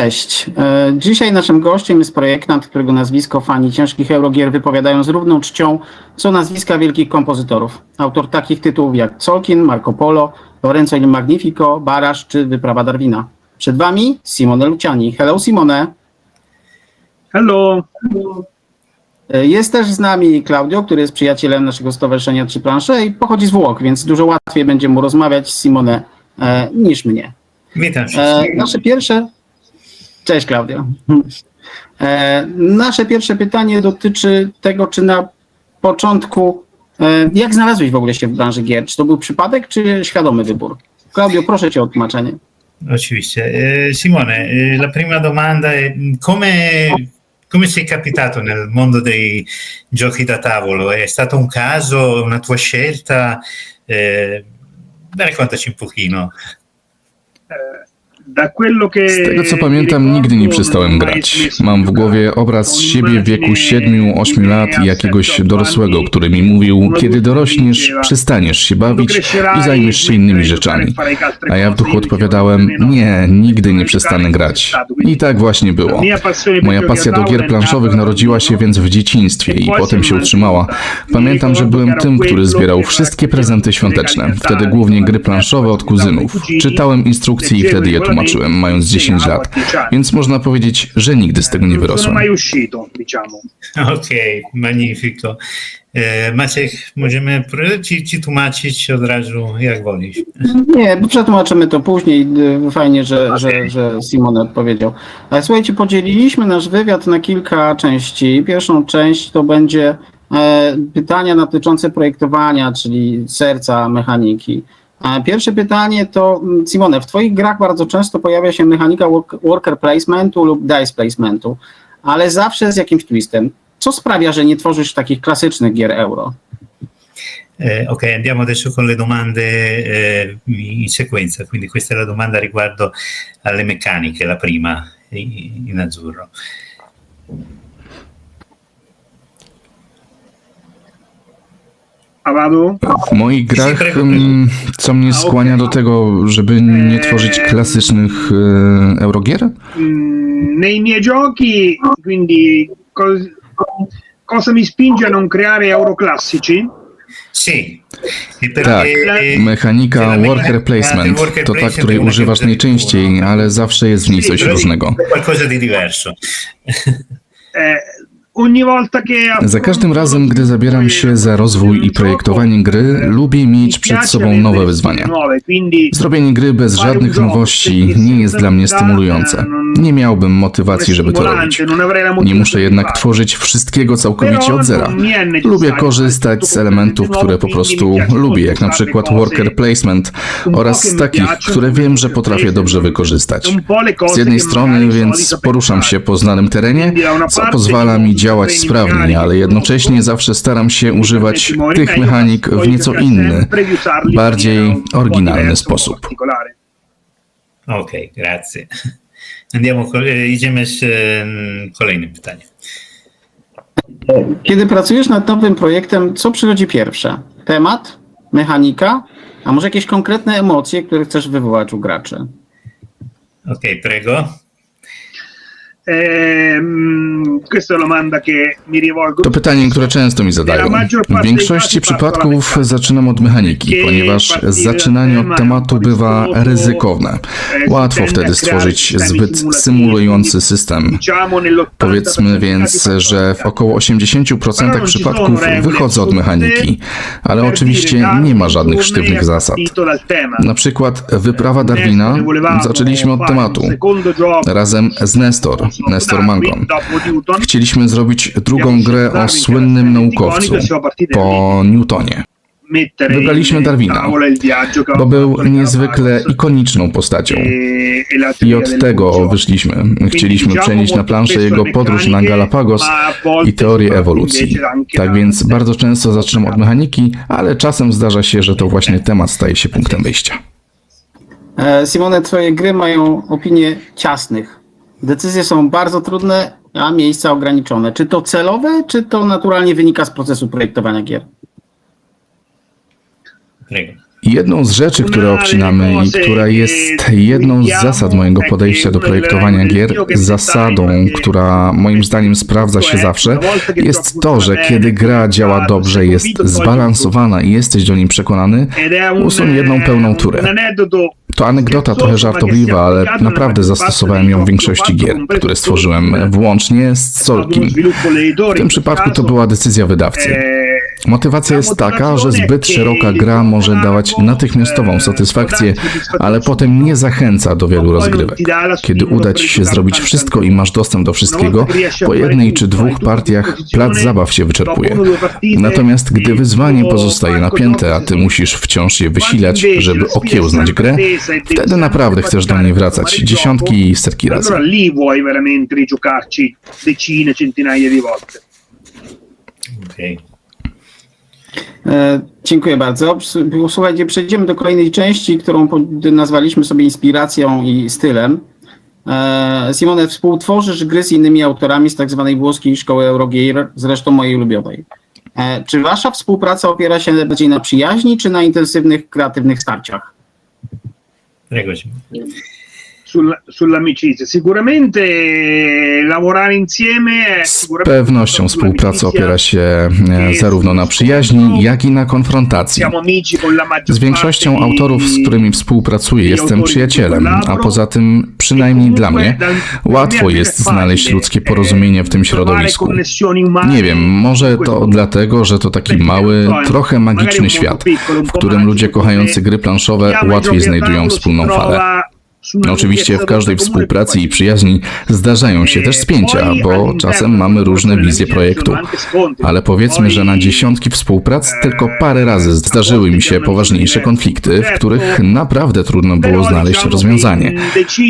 Cześć. E, Dzisiaj naszym gościem jest projektant, którego nazwisko fani ciężkich Eurogier wypowiadają z równą czcią, co nazwiska wielkich kompozytorów. Autor takich tytułów jak Tolkien, Marco Polo, Lorenzo il Magnifico, Barasz czy Wyprawa Darwina. Przed wami Simone Luciani. Hello Simone. Hello. E, Jest też z nami Claudio, który jest przyjacielem naszego stowarzyszenia Trzy Plansze i pochodzi z Włoch, więc dużo łatwiej będzie mu rozmawiać z Simone e, niż mnie. Witam E, wszystkich. nasze pierwsze. Cześć, Klaudio. E, nasze pierwsze pytanie dotyczy tego, czy na początku. E, jak znalazłeś w ogóle się w branży gier? Czy to był przypadek, czy świadomy wybór? Klaudio, proszę cię o tłumaczenie. Oczywiście. Eh, Simone, la prima domanda è come, come sei capitato nel mondo dei giochi da tavolo? È stato un caso, una tua scelta? Eh, raccontaci un pochino. Z tego co mi pamiętam, nigdy nie przestałem grać. Mam w głowie obraz siebie w wieku un'immagine 7-8 lat i jakiegoś dorosłego, który mi mówił, kiedy dorośniesz, przestaniesz się bawić i zajmiesz się innymi rzeczami. A ja w duchu odpowiadałem, nie, nigdy nie przestanę grać. I tak właśnie było. Moja pasja do gier planszowych narodziła się więc w dzieciństwie i potem się utrzymała. Pamiętam, że byłem tym, który zbierał wszystkie prezenty świąteczne, wtedy głównie gry planszowe od kuzynów. Czytałem instrukcje i wtedy je tłumaczyłem, mając 10 lat. Więc można powiedzieć, że nigdy z tego nie wyrosłem. mai uscito, diciamo. Ok, magnifico. Eh, Maciek, możemy ci, ci tłumaczyć od razu, jak wolisz. Nie, przetłumaczymy to później. Y, Fajnie, że, że, że Simone odpowiedział. Ale słuchajcie, podzieliliśmy nasz wywiad na kilka części. Pierwszą część to będzie e, pytania dotyczące projektowania, czyli serca mechaniki. Pierwsze pytanie to, mm, Simone, w Twoich grach bardzo często pojawia się mechanika work, worker placementu lub dice placementu, ale zawsze z jakimś twistem. Co sprawia, że nie tworzysz takich klasycznych gier euro? Eh, ok, andiamo adesso con le domande eh, in sequenza. Quindi questa è la domanda riguardo alle meccaniche, la prima in in azzurro. Vado? W moich grach, mm, co mnie skłania do tego, żeby nie tworzyć klasycznych e, eurogier? Mm, nei miei giochi, quindi cos- cosa mi spinge a non creare euro classici? Sì, perché, Tak, eh, mechanika worker placement to ta, której używasz najczęściej, ale zawsze jest w niej Sì, coś różnego. qualcosa di diverso. Eh, Za każdym razem, gdy zabieram się za rozwój i projektowanie gry, lubię mieć przed sobą nowe wyzwania. Zrobienie gry bez żadnych nowości nie jest dla mnie stymulujące. Nie miałbym motywacji, żeby to robić. Nie muszę jednak tworzyć wszystkiego całkowicie od zera. Lubię korzystać z elementów, które po prostu lubię, jak na przykład worker placement oraz z takich, które wiem, że potrafię dobrze wykorzystać. Z jednej strony więc poruszam się po znanym terenie, co pozwala mi działać sprawniej, ale jednocześnie zawsze staram się używać tych mechanik w nieco inny, bardziej oryginalny sposób. Ok, grazie. Andiamo, eh, idziemy z eh, kolejnym pytaniem. Kiedy pracujesz nad nowym projektem, co przychodzi pierwsze? Temat, mechanika, a może jakieś konkretne emocje, które chcesz wywołać u graczy? Ok, prego. Ehm, questa è una domanda che mi rivolgo. To pytanie, które często mi zadają. W większości przypadków zaczynam od mechaniki, ponieważ zaczynanie od tematu bywa ryzykowne. Łatwo wtedy stworzyć zbyt symulujący system. Diciamo nell'80% Powiedzmy więc, że w około 80% przypadków wychodzę od mechaniki, ale oczywiście nie ma żadnych sztywnych zasad. Na przykład wyprawa Darwina zaczęliśmy od tematu. Razem z Nestor, Nestor Mangon. Chcieliśmy zrobić drugą grę o słynnym naukowcu po Newtonie, Wybraliśmy Darwina, bo był niezwykle ikoniczną postacią. I od tego wyszliśmy. Chcieliśmy przenieść na planszę jego podróż na Galapagos i teorię ewolucji. Tak więc bardzo często zaczynam od mechaniki, ale czasem zdarza się, że to właśnie temat staje się punktem wyjścia. E, Simone, twoje gry mają opinię ciasnych. Decyzje są bardzo trudne, a miejsca ograniczone. Czy to celowe, czy to naturalnie wynika z procesu projektowania gier? Jedną z rzeczy, które obcinamy i która jest jedną z zasad mojego podejścia do projektowania gier, zasadą, która moim zdaniem sprawdza się zawsze, jest to, że kiedy gra działa dobrze, jest zbalansowana i jesteś do niej przekonany, usuń jedną pełną turę. To anegdota trochę żartobliwa, ale naprawdę zastosowałem ją w większości gier, które stworzyłem, włącznie z Solkim. W tym przypadku to była decyzja wydawcy. Motywacja jest taka, że zbyt szeroka gra może dawać natychmiastową satysfakcję, ale potem nie zachęca do wielu rozgrywek. Kiedy uda ci się zrobić wszystko i masz dostęp do wszystkiego, po jednej czy dwóch partiach plac zabaw się wyczerpuje. Natomiast gdy wyzwanie pozostaje napięte, a ty musisz wciąż je wysilać, żeby okiełznać grę, wtedy naprawdę chcesz do niej wracać dziesiątki i setki razy. Allora Dziękuję bardzo. Słuchajcie, przejdziemy do kolejnej części, którą nazwaliśmy sobie inspiracją i stylem. E, Simone, współtworzysz gry z innymi autorami z tak zwanej włoskiej szkoły Eurogamer, zresztą mojej ulubionej. E, Czy wasza współpraca opiera się bardziej na przyjaźni, czy na intensywnych, kreatywnych starciach? Prego, Simone. Sulla- sull'amicizia. Sicuramente lavorare insieme Z pewnością współpraca opiera się e, zarówno na przyjaźni, jak i na konfrontacji. Z większością autorów, z którymi współpracuję, jestem przyjacielem, a poza tym, przynajmniej dla mnie, łatwo jest znaleźć ludzkie porozumienie w tym środowisku. Nie wiem, może to dlatego, że to taki mały, trochę magiczny świat, w którym ludzie kochający gry planszowe łatwiej znajdują wspólną falę. Oczywiście w każdej współpracy i przyjaźni zdarzają się też spięcia, bo czasem mamy różne wizje projektu. Ale powiedzmy, że na dziesiątki współprac tylko parę razy zdarzyły mi się poważniejsze konflikty, w których naprawdę trudno było znaleźć rozwiązanie.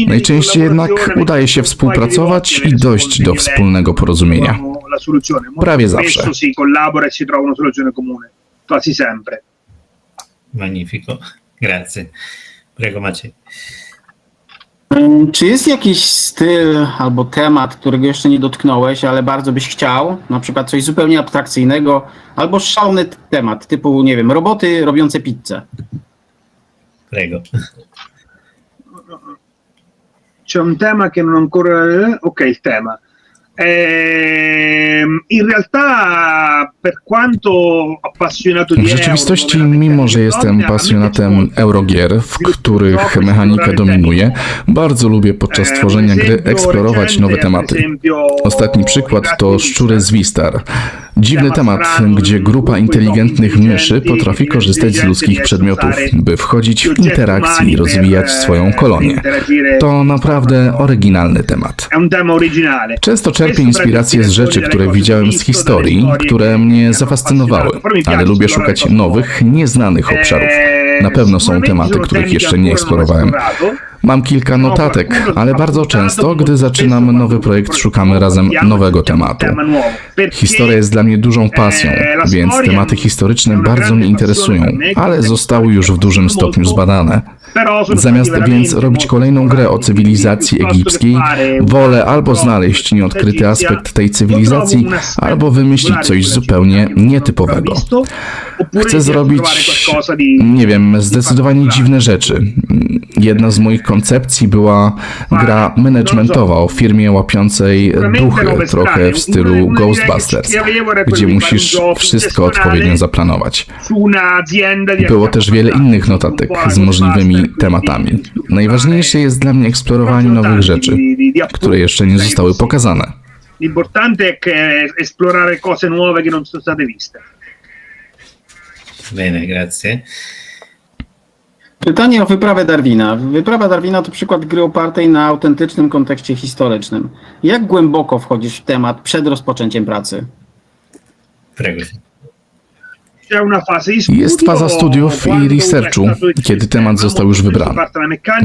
Najczęściej jednak udaje się współpracować i dojść do wspólnego porozumienia. Prawie zawsze. Magnifico. Grazie. Prego, Maciej. Ym, Czy jest jakiś styl albo temat, którego jeszcze nie dotknąłeś, ale bardzo byś chciał? Na przykład coś zupełnie abstrakcyjnego, albo szalony temat, typu, nie wiem, roboty robiące pizzę. Prego. C'è un tema che non ancora... Ok, il tema. Ehm, in realtà, per quanto appassionato di W rzeczywistości, mimo że jestem pasjonatem eurogier, w których mechanika dominuje, bardzo lubię podczas tworzenia gry eksplorować nowe tematy. Ostatni przykład to Szczury z Wistar. Dziwny temat, gdzie grupa inteligentnych myszy potrafi korzystać z ludzkich przedmiotów, by wchodzić w interakcję i rozwijać swoją kolonię. To naprawdę oryginalny temat. Często czerpię inspiracje z rzeczy, które widziałem z historii, które mnie zafascynowały, ale lubię szukać nowych, nieznanych obszarów. Na pewno są tematy, których jeszcze nie eksplorowałem. Mam kilka notatek, ale bardzo często, gdy zaczynamy nowy projekt, szukamy razem nowego tematu. Historia jest dla mnie dużą pasją, więc tematy historyczne bardzo mnie interesują, ale zostały już w dużym stopniu zbadane. Zamiast więc robić kolejną grę o cywilizacji egipskiej, wolę albo znaleźć nieodkryty aspekt tej cywilizacji, albo wymyślić coś zupełnie nietypowego. Chcę zrobić, nie wiem, zdecydowanie dziwne rzeczy. Jedna z moich koncepcji była gra managementowa o firmie łapiącej duchy, trochę w stylu Ghostbusters, gdzie musisz wszystko odpowiednio zaplanować. Było też wiele innych notatek z możliwymi tematami. Najważniejsze jest dla mnie eksplorowanie nowych rzeczy, które jeszcze nie zostały pokazane. L'importante è che esplorare cose nuove che non sono state viste. Bene, grazie. Pytanie o wyprawę Darwina. Wyprawa Darwina to przykład gry opartej na autentycznym kontekście historycznym. Jak głęboko wchodzisz w temat przed rozpoczęciem pracy? Prego. C'è una fase di studio, Jest faza studiów i researchu, kiedy temat został już wybrany.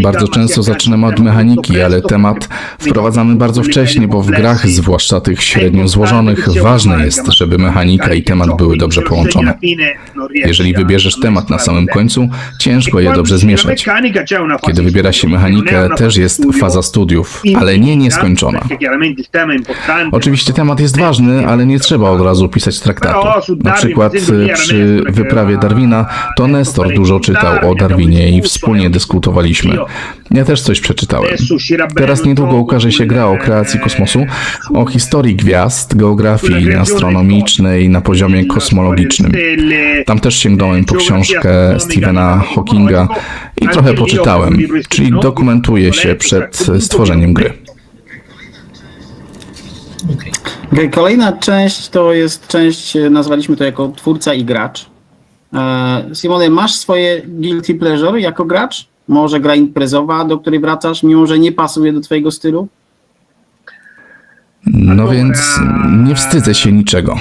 Bardzo często zaczynamy od mechaniki, ale temat wprowadzamy bardzo wcześnie, bo w grach, zwłaszcza tych średnio złożonych, ważne jest, żeby mechanika i temat były dobrze połączone. Jeżeli wybierzesz temat na samym końcu, ciężko je dobrze zmieszać. Kiedy wybiera się mechanikę, też jest faza studiów, ale nie nieskończona. Oczywiście temat jest ważny, ale nie trzeba od razu pisać traktatu. Na przykład przy przy wyprawie Darwina, to Nestor dużo czytał o Darwinie i wspólnie dyskutowaliśmy. Ja też coś przeczytałem. Teraz niedługo ukaże się gra o kreacji kosmosu, o historii gwiazd, geografii astronomicznej na poziomie kosmologicznym. Tam też sięgnąłem po książkę Stephena Hawkinga i trochę poczytałem, czyli dokumentuję się przed stworzeniem gry. Ok. Kolejna część to jest część, e, nazwaliśmy to jako twórca i gracz. E, Simone, masz swoje guilty pleasure jako gracz? Może gra imprezowa, do której wracasz, mimo że nie pasuje do twojego stylu? No więc nie wstydzę się niczego.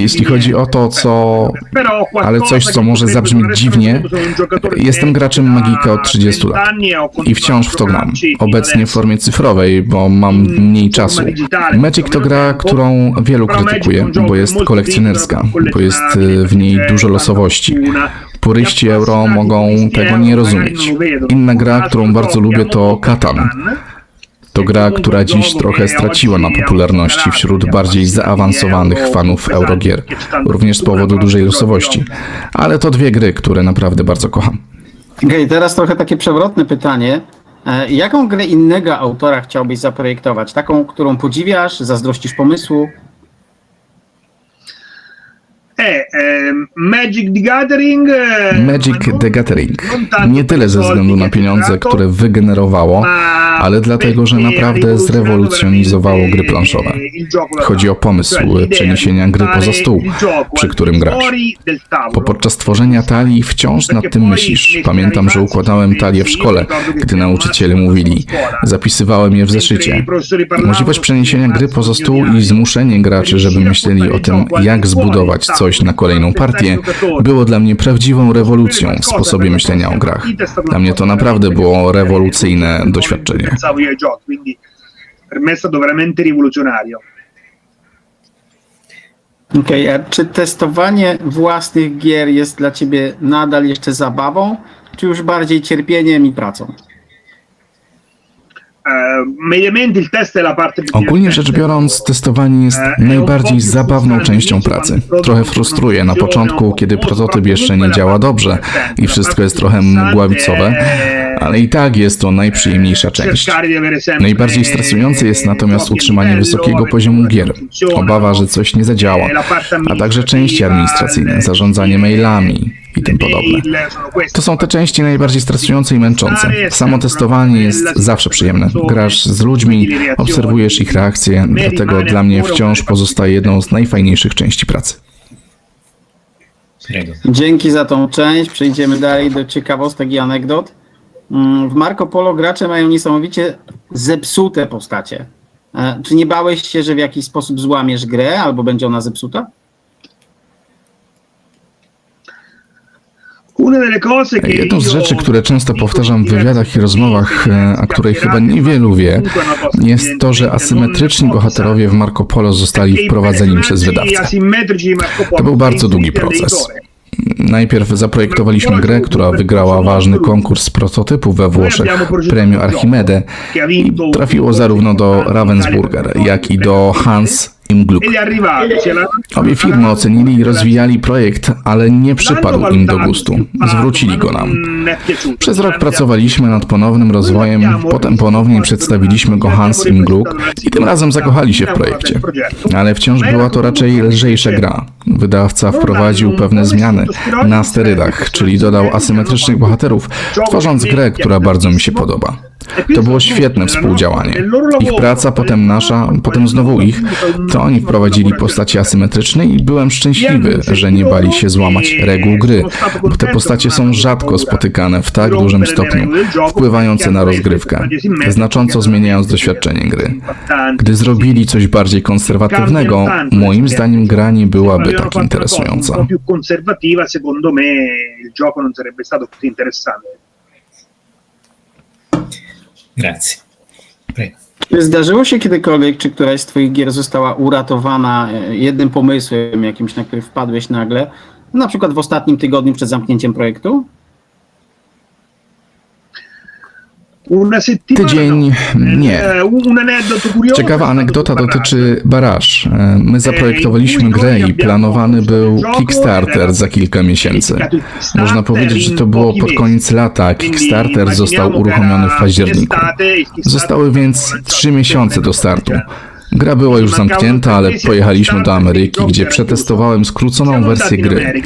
Jeśli chodzi o to, co. ale coś, co może zabrzmieć dziwnie, jestem graczem Magika od 30 lat i wciąż w to gram. Obecnie w formie cyfrowej, bo mam mniej czasu. Magic to gra, którą wielu krytykuje, bo jest kolekcjonerska, bo jest y, w niej dużo losowości. Puryści euro mogą tego nie rozumieć. Inna gra, którą bardzo lubię, to Katan. To gra, która dziś trochę straciła na popularności wśród bardziej zaawansowanych fanów Eurogier, również z powodu dużej losowości. Ale to dwie gry, które naprawdę bardzo kocham. Okej, teraz trochę takie przewrotne pytanie. E, Jaką grę innego autora chciałbyś zaprojektować? Taką, którą podziwiasz, zazdrościsz pomysłu? Magic the Gathering. Magic the Gathering. Nie tyle ze względu na pieniądze, które wygenerowało, ale dlatego, że naprawdę zrewolucjonizowało gry planszowe. Chodzi o pomysł przeniesienia gry poza stół, przy którym grasz. Bo podczas tworzenia talii wciąż nad tym myślisz. Pamiętam, że układałem talię w szkole, gdy nauczyciele mówili. Zapisywałem je w zeszycie. Możliwość przeniesienia gry poza stół i zmuszenie graczy, żeby myśleli o tym, jak zbudować coś na kolejną partię, było dla mnie prawdziwą rewolucją w sposobie myślenia o grach. Dla mnie to naprawdę było rewolucyjne doświadczenie. Pensavo io ai giochi, quindi per me è stato veramente rivoluzionario. Okej, a czy testowanie własnych gier jest dla ciebie nadal jeszcze zabawą, czy już bardziej cierpieniem i pracą? Eh, mediamente il test è la parte più Ogólnie rzecz biorąc, testowanie jest najbardziej zabawną częścią pracy. Trochę frustruje na początku, kiedy prototyp jeszcze nie działa dobrze i wszystko jest trochę mgławicowe, ale i tak jest to najprzyjemniejsza część. Najbardziej stresujące jest natomiast utrzymanie wysokiego poziomu gier, obawa, że coś nie zadziała, a także części administracyjne, zarządzanie mailami i tym podobne. To są te części najbardziej stresujące i męczące. Samo testowanie jest zawsze przyjemne. Grasz z ludźmi, obserwujesz ich reakcje, dlatego dla mnie wciąż pozostaje jedną z najfajniejszych części pracy. Dzięki za tą część. Przejdziemy dalej do ciekawostek i anegdot. Mm, W Marco Polo gracze mają niesamowicie zepsute postacie. E, Czy nie bałeś się, że w jakiś sposób złamiesz grę albo będzie ona zepsuta? Una delle cose che Jedną z rzeczy, które często powtarzam w wywiadach i rozmowach, e, a której chyba niewielu wie, jest to, że asymetryczni bohaterowie w Marco Polo zostali wprowadzeni przez wydawcę. To był bardzo długi proces. Najpierw zaprojektowaliśmy grę, która wygrała ważny konkurs prototypu we Włoszech, premio Archimede, i trafiło zarówno do Ravensburger, jak i do Hans im Gluck. Obie firmy ocenili i rozwijali projekt, ale nie przypadł im do gustu. Zwrócili go nam. Przez rok pracowaliśmy nad ponownym rozwojem, potem ponownie przedstawiliśmy go Hans im Gluck i tym razem zakochali się w projekcie. Ale wciąż była to raczej lżejsza gra. Wydawca wprowadził pewne zmiany na sterydach, czyli dodał asymetrycznych bohaterów, tworząc grę, która bardzo mi się podoba. To było świetne współdziałanie. Ich praca, potem nasza, potem znowu ich, to oni wprowadzili postacie asymetryczne i byłem szczęśliwy, że nie bali się złamać reguł gry, bo te postacie są rzadko spotykane w tak dużym stopniu, wpływające na rozgrywkę, znacząco zmieniając doświadczenie gry. Gdy zrobili coś bardziej konserwatywnego, moim zdaniem gra nie byłaby tak interesująca. Un po' più conservativa, secondo me il gioco non sarebbe stato così interessante. Grazie. Czy zdarzyło się kiedykolwiek, czy któraś z twoich gier została uratowana e, jednym pomysłem jakimś, na który wpadłeś nagle? Na przykład w ostatnim tygodniu przed zamknięciem projektu? Una settimana. Tydzień nie. Eh, curioso. Ciekawa anegdota dotyczy Baraż. E, My zaprojektowaliśmy grę i planowany był Kickstarter za kilka miesięcy. Można powiedzieć, że to było pod koniec lata, Kickstarter został uruchomiony w październiku. Zostały więc trzy miesiące do startu. Gra była już zamknięta, ale pojechaliśmy do Ameryki, gdzie przetestowałem skróconą wersję gry.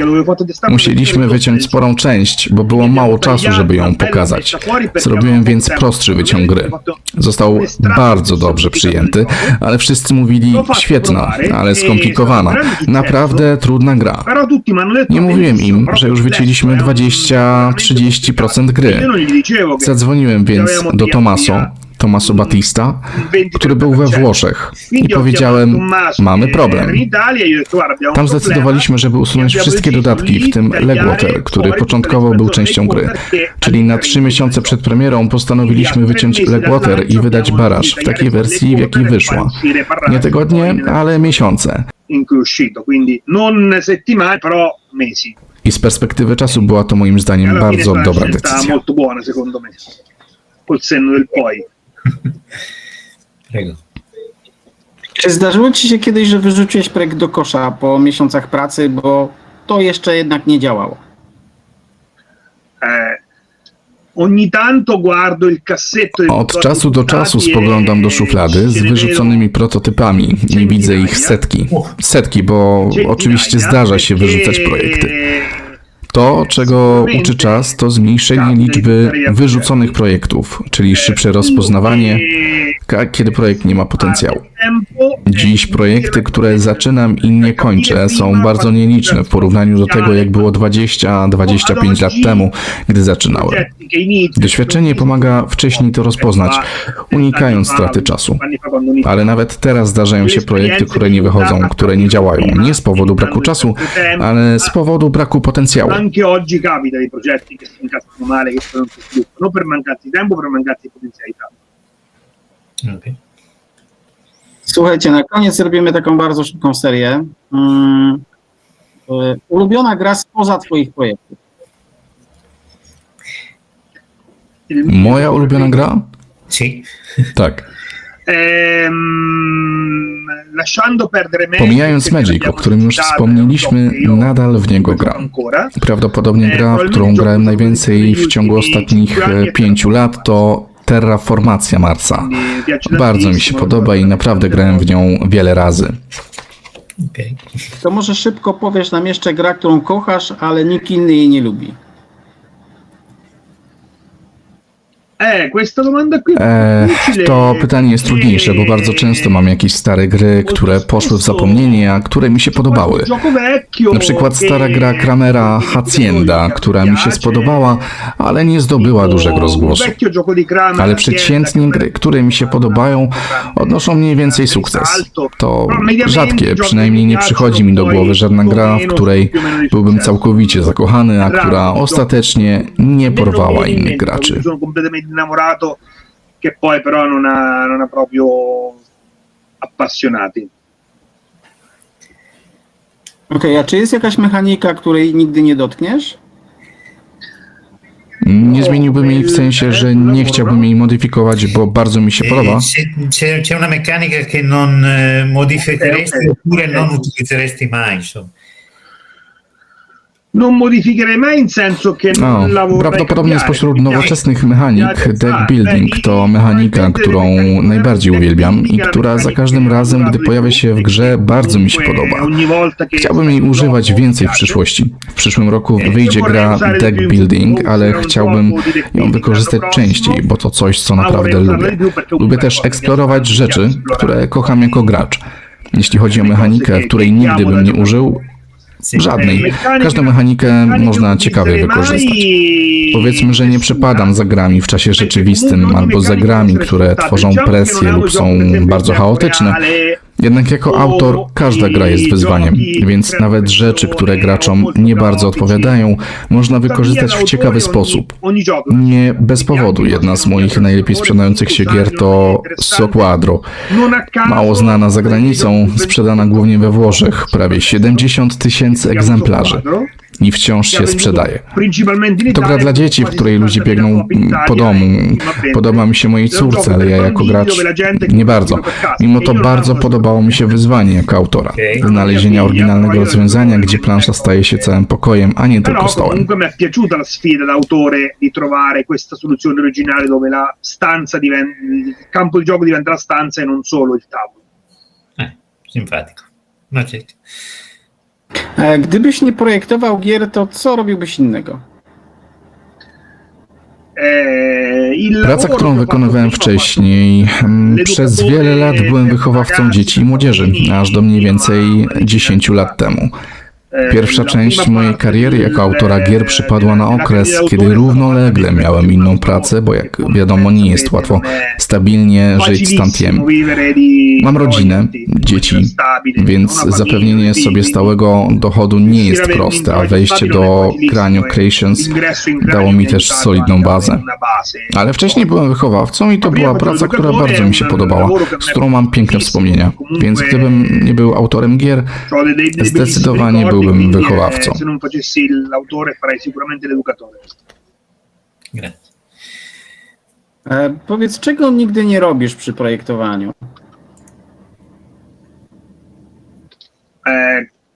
Musieliśmy wyciąć sporą część, bo było mało czasu, żeby ją pokazać. Zrobiłem więc prostszy wyciąg gry. Został bardzo dobrze przyjęty, ale wszyscy mówili świetna, ale skomplikowana. Naprawdę trudna gra. Nie mówiłem im, że już wycięliśmy 20-30% gry. Zadzwoniłem więc do Tomaso, Tomaso Batista, który był we Włoszech i powiedziałem, mamy problem. Tam zdecydowaliśmy, żeby usunąć wszystkie dodatki, w tym Legwater, który początkowo był częścią gry. Czyli na trzy miesiące przed premierą postanowiliśmy wyciąć Legwater i wydać Baraż w takiej wersji, w jakiej wyszła. Nie tygodnie, ale miesiące. I z perspektywy czasu była to moim zdaniem bardzo dobra decyzja. col senno del poi. Prego. Czy zdarzyło ci się kiedyś, że wyrzuciłeś projekt do kosza po miesiącach pracy, bo to jeszcze jednak nie działało? Eh, ogni tanto guardo il cassetto Od czasu do czasu spoglądam do e szuflady z wyrzuconymi prototypami i widzę ich setki. Setki, bo oczywiście zdarza się wyrzucać projekty. To, czego uczy czas, to zmniejszenie liczby wyrzuconych projektów, czyli szybsze rozpoznawanie, kiedy projekt nie ma potencjału. Dziś projekty, które zaczynam i nie kończę, są bardzo nieliczne w porównaniu do tego, jak było 20-25 lat temu, gdy zaczynałem. Doświadczenie pomaga wcześniej to rozpoznać, unikając straty czasu. Ale nawet teraz zdarzają się projekty, które nie wychodzą, które nie działają. Nie z powodu braku czasu, ale z powodu braku potencjału. Anche Słuchajcie, na koniec robimy taką bardzo szybką serię. Mm, e, ulubiona gra spoza twoich projektów. Moja ulubiona gra? Sì. Tak. Pomijając Magic, o którym już wspomnieliśmy, nadal w niego gram. Prawdopodobnie gra, w którą grałem najwięcej w ciągu ostatnich e, pięciu lat, to Terraformacja Marsa. Bardzo mi się podoba i naprawdę grałem w nią wiele razy. Ok. To może szybko powiesz nam jeszcze gra, którą kochasz, ale nikt inny jej nie lubi. Eh, questa domanda qui E, to pytanie jest trudniejsze, bo bardzo często mam jakieś stare gry, które poszły w zapomnienie, a które mi się podobały. Na przykład stara gra Kramera Hacienda, która mi się spodobała, ale nie zdobyła dużego rozgłosu. Ale przeciętnie gry, które mi się podobają, odnoszą mniej więcej sukces. To rzadkie, przynajmniej nie przychodzi mi do głowy żadna gra, w której byłbym całkowicie zakochany, a która ostatecznie nie porwała innych graczy. Innamorato, che poi però non ha, non ha proprio appassionati. Okej, a czy jest jakaś mechanika, której nigdy nie dotkniesz? Nie zmieniłbym jej w sensie, że nie chciałbym jej modyfikować, bo bardzo mi się podoba. c'è una meccanica che non eh, modificheresti oppure non utilizzeresti mai, insomma. Non modificherei mai in senso che No, non la prawdopodobnie cambiare. spośród nowoczesnych mechanik deck building to mechanika, którą najbardziej uwielbiam i która za każdym razem, gdy pojawia się w grze, bardzo mi się podoba. Chciałbym jej używać więcej w przyszłości. W przyszłym roku wyjdzie gra deck building, ale chciałbym ją wykorzystać częściej, bo to coś, co naprawdę lubię. Lubię też eksplorować rzeczy, które kocham jako gracz. Jeśli chodzi o mechanikę, której nigdy bym nie użył, żadnej. Każdą mechanikę można ciekawie wykorzystać. Powiedzmy, że nie przepadam za grami w czasie rzeczywistym albo za grami, które tworzą presję lub są bardzo chaotyczne. Jednak jako autor każda gra jest wyzwaniem, więc nawet rzeczy, które graczom nie bardzo odpowiadają, można wykorzystać w ciekawy sposób. Nie bez powodu jedna z moich najlepiej sprzedających się gier to Soquadro. Mało znana za granicą, sprzedana głównie we Włoszech, prawie 70 tysięcy egzemplarzy. I wciąż się sprzedaje. To gra dla dzieci, w której ludzie 70.000 biegną po domu. e bene. Podoba mi się mojej córce, ale ja jako gracz nie bardzo. Mimo to bardzo podobało mi się wyzwanie jako autora. Znalezienia oryginalnego rozwiązania, gdzie plansza staje się całym pokojem, a nie tylko stołem. comunque mi è piaciuta la sfida d'autore di trovare questa soluzione originale dove la stanza diventa, il campo di gioco diventa la stanza e non solo il tavolo. Eh, simpatico. Maciek. E, Gdybyś nie projektował gier, to co robiłbyś innego? Il Praca, którą wykonywałem wcześniej, mm, przez wiele lat byłem wychowawcą dzieci i młodzieży, aż do mniej więcej 10 lat temu. Pierwsza część mojej kariery jako autora gier przypadła na okres, kiedy równolegle miałem inną pracę, bo jak wiadomo nie jest łatwo stabilnie żyć z tantiem. Mam rodzinę, dzieci, więc zapewnienie sobie stałego dochodu nie jest proste, a wejście do Granio Creations dało mi też solidną bazę. Ale wcześniej byłem wychowawcą i to była praca, która bardzo mi się podobała, z którą mam piękne wspomnienia. Więc gdybym nie był autorem gier, Zdecydowanie byłbym wychowawcą. Se non facessi l'autore farei sicuramente l'educatore. Grazie. E, Powiedz, czego nigdy nie robisz przy projektowaniu?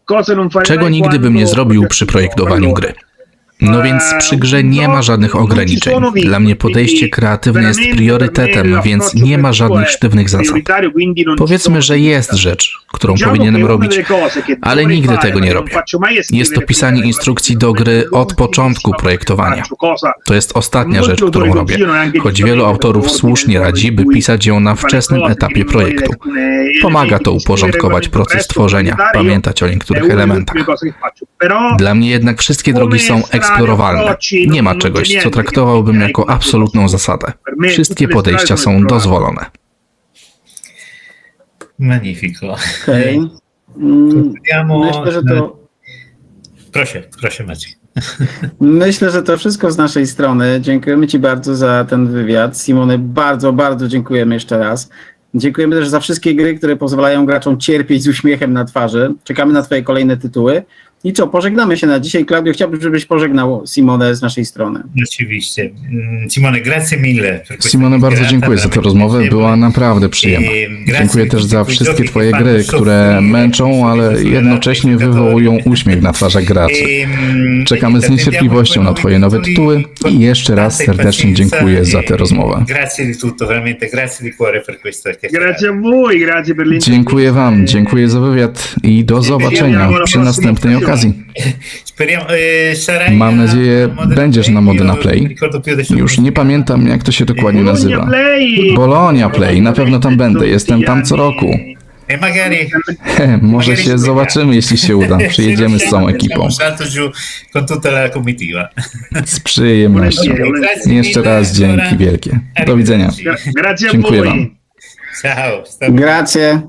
Cosa non farei Czego nigdy bym nie zrobił przy projektowaniu gry. No więc przy grze nie ma żadnych ograniczeń. Dla mnie podejście kreatywne jest priorytetem, więc nie ma żadnych sztywnych zasad. Powiedzmy, że jest rzecz, którą powinienem robić, ale nigdy tego nie robię. Jest to pisanie instrukcji do gry od początku projektowania. To jest ostatnia rzecz, którą robię, choć wielu autorów słusznie radzi, by pisać ją na wczesnym etapie projektu. Pomaga to uporządkować proces tworzenia, pamiętać o niektórych elementach. Dla mnie jednak wszystkie drogi są eksplorowalne. Nie ma czegoś, co traktowałbym jako absolutną zasadę. Wszystkie podejścia są dozwolone. Magnifico. Okej. Mm. Myślę, że to, Proszę, proszę Maciek. myślę, że to wszystko z naszej strony. Dziękujemy Ci bardzo za ten wywiad. Simony, bardzo, bardzo dziękujemy jeszcze raz. Dziękujemy też za wszystkie gry, które pozwalają graczom cierpieć z uśmiechem na twarzy. Czekamy na Twoje kolejne tytuły. I co, pożegnamy się na dzisiaj. Klaudio, chciałbym, żebyś pożegnał Simonę z naszej strony. Oczywiście. Mm, Simone, grazie mille. Simone, bardzo dziękuję za tę rozmowę, była naprawdę przyjemna. Dziękuję też za wszystkie Twoje gry, które męczą, ale jednocześnie wywołują uśmiech na twarzach graczy. Mm, Czekamy z niecierpliwością na Twoje nowe tytuły i jeszcze raz serdecznie dziękuję za tę rozmowę. Grazie di tutto, veramente grazie di cuore per questa. Grazie a voi, grazie per. Dziękuję Wam, dziękuję za wywiad i do zobaczenia przy następnej okazji. Sarai Mam na nadzieję, będziesz na Modena Play. Już nie pamiętam jak to się dokładnie nazywa. Bologna Play, na pewno tam będę, jestem tam co roku. He, może się zobaczymy, jeśli się uda. Przyjedziemy z całą ekipą. Z przyjemnością. Jeszcze raz dzięki wielkie. Do widzenia. Dziękuję wam. Grazie.